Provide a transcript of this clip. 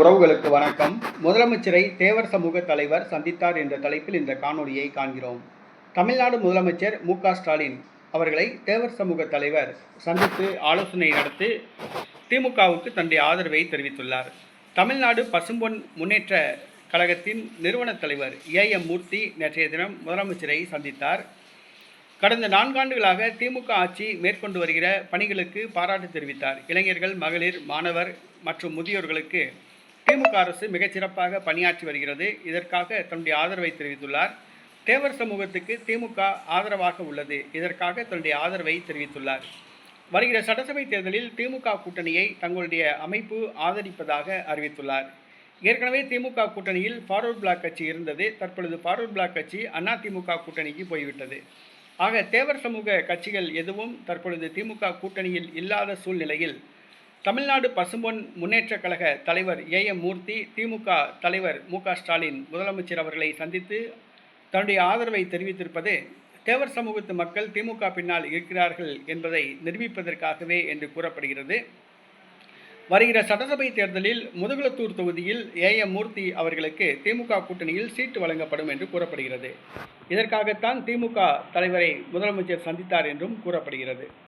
உறவுகளுக்கு வணக்கம். முதலமைச்சரை தேவர் சமூக தலைவர் சந்தித்தார் என்ற தலைப்பில் இந்த காணொலியை காண்கிறோம். தமிழ்நாடு முதலமைச்சர் மு ஸ்டாலின் அவர்களை தேவர் சமூக தலைவர் சந்தித்து ஆலோசனை நடத்தி திமுகவுக்கு தன்னுடைய ஆதரவை தெரிவித்துள்ளார். தமிழ்நாடு பசும்பொன் முன்னேற்ற கழகத்தின் நிறுவன தலைவர் ஏ எம் மூர்த்தி நேற்றைய தினம் முதலமைச்சரை சந்தித்தார். கடந்த நான்காண்டுகளாக திமுக ஆட்சி மேற்கொண்டு வருகிற பணிகளுக்கு பாராட்டு தெரிவித்தார். இளைஞர்கள் மகளிர் மாணவர் மற்றும் முதியோர்களுக்கு திமுக அரசு மிகச்சிறப்பாக பணியாற்றி வருகிறது. இதற்காக தன்னுடைய ஆதரவை தெரிவித்துள்ளார். தேவர் சமூகத்துக்கு திமுக ஆதரவாக உள்ளது. இதற்காக தன்னுடைய ஆதரவை தெரிவித்துள்ளார். வருகிற சட்டசபை தேர்தலில் திமுக கூட்டணியை தங்களுடைய அமைப்பு ஆதரிப்பதாக அறிவித்துள்ளார். ஏற்கனவே திமுக கூட்டணியில் ஃபார்வர்ட் பிளாக் கட்சி இருந்தது. தற்பொழுது ஃபார்வர்ட் பிளாக் கட்சி அண்ணா திமுக கூட்டணிக்கு போய்விட்டது. ஆக தேவர் சமூக கட்சிகள் எதுவும் தற்பொழுது திமுக கூட்டணியில் இல்லாத சூழ்நிலையில் தமிழ்நாடு பசும்பொன் முன்னேற்றக் கழக தலைவர் ஏ. எம். மூர்த்தி திமுக தலைவர் மு. க. ஸ்டாலின் முதலமைச்சர் அவர்களை சந்தித்து தன்னுடைய ஆதரவை தெரிவித்திருப்பது தேவர் சமூகத்து மக்கள் திமுக பின்னால் இருக்கிறார்கள் என்பதை நிரூபிப்பதற்காகவே என்று கூறப்படுகிறது. வருகிற சட்டசபை தேர்தலில் முதுகுளத்தூர் தொகுதியில் ஏ. எம். மூர்த்தி அவர்களுக்கு திமுக கூட்டணியில் சீட்டு வழங்கப்படும் என்று கூறப்படுகிறது. இதற்காகத்தான் திமுக தலைவரை முதலமைச்சர் சந்தித்தார் என்றும் கூறப்படுகிறது.